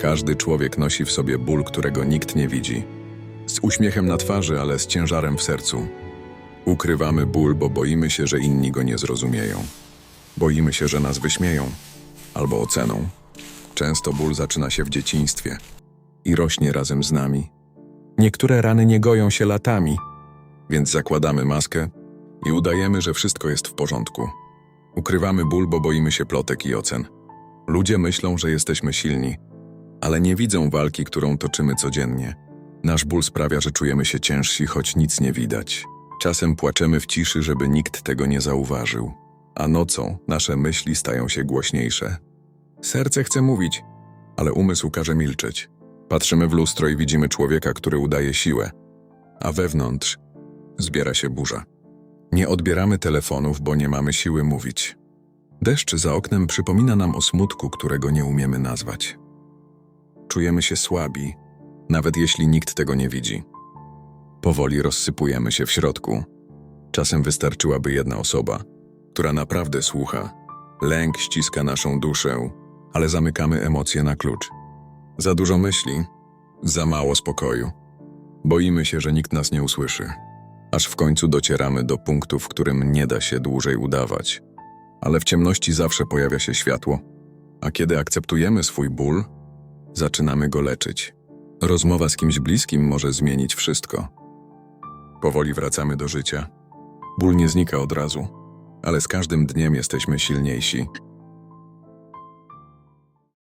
Każdy człowiek nosi w sobie ból, którego nikt nie widzi. Z uśmiechem na twarzy, ale z ciężarem w sercu. Ukrywamy ból, bo boimy się, że inni go nie zrozumieją. Boimy się, że nas wyśmieją albo oceną. Często ból zaczyna się w dzieciństwie i rośnie razem z nami. Niektóre rany nie goją się latami, więc zakładamy maskę i udajemy, że wszystko jest w porządku. Ukrywamy ból, bo boimy się plotek i ocen. Ludzie myślą, że jesteśmy silni, ale nie widzą walki, którą toczymy codziennie. Nasz ból sprawia, że czujemy się ciężsi, choć nic nie widać. Czasem płaczemy w ciszy, żeby nikt tego nie zauważył, a nocą nasze myśli stają się głośniejsze. Serce chce mówić, ale umysł każe milczeć. Patrzymy w lustro i widzimy człowieka, który udaje siłę, a wewnątrz zbiera się burza. Nie odbieramy telefonów, bo nie mamy siły mówić. Deszcz za oknem przypomina nam o smutku, którego nie umiemy nazwać. Czujemy się słabi, nawet jeśli nikt tego nie widzi. Powoli rozsypujemy się w środku. Czasem wystarczyłaby jedna osoba, która naprawdę słucha. Lęk ściska naszą duszę, ale zamykamy emocje na klucz. Za dużo myśli, za mało spokoju. Boimy się, że nikt nas nie usłyszy. Aż w końcu docieramy do punktu, w którym nie da się dłużej udawać. Ale w ciemności zawsze pojawia się światło, a kiedy akceptujemy swój ból, zaczynamy go leczyć. Rozmowa z kimś bliskim może zmienić wszystko. Powoli wracamy do życia. Ból nie znika od razu, ale z każdym dniem jesteśmy silniejsi,